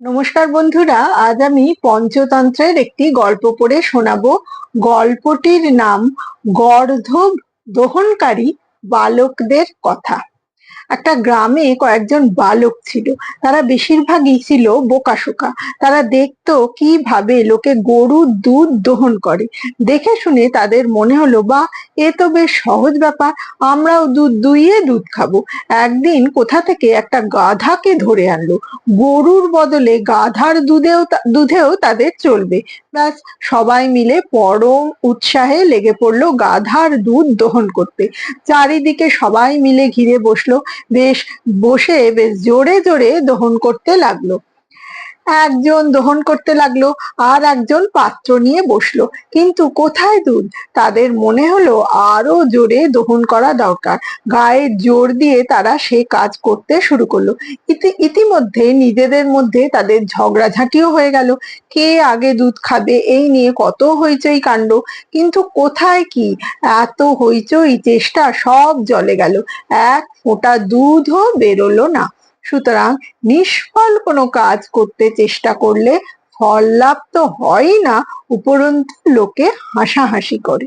নমস্কার বন্ধুরা, আজ আমি পঞ্চতন্ত্রের একটি গল্প পড়ে শোনাবো। গল্পটির নাম গর্ধব দহনকারী বালকদের কথা। একটা গ্রামে কয়েকজন বালক ছিল। তারা বেশিরভাগই ছিল বোকাশোকা তারা দেখতো কীভাবে লোকে গরুর দুধ দহন করে। দেখে শুনে তাদের মনে হলো বা এ তো বেশ সহজ ব্যাপার। আমরাও দুধ দুইয়ে দুধ খাব। একদিন কোথা থেকে একটা গাধাকে ধরে আনলো। গরুর বদলে গাধার দুধেও দুধেও তাদের চলবে। ব্যাস, সবাই মিলে পরম উৎসাহে লেগে পড়ল গাধার দুধ দহন করতে। চারিদিকে সবাই মিলে ঘিরে বসল। বেশ বসে বেশ জোরে জোরে দহন করতে লাগল। একজন দহন করতে লাগল আর একজন পাত্র নিয়ে বসল। কিন্তু কোথায় দুধ? তাদের মনে হলো আরও জোরে দহন করা দরকার। গায়ে জোর দিয়ে তারা সে কাজ করতে শুরু করল। ইতি, ইতিমধ্যে নিজেদের মধ্যে তাদের ঝগড়াঝাঁটিও হয়ে গেল। কে আগে দুধ খাবে এই নিয়ে কত হইচই কাণ্ড। কিন্তু কোথায় কি? এত হইচই চেষ্টা সব জলে গেল। এক ফোঁটা দুধও বেরোলো না। সুতরাং নিষ্ফল কোনো কাজ করতে চেষ্টা করলে ফল লাভ তো হয়ই না, উপরন্তু লোকে হাসাহাসি করে।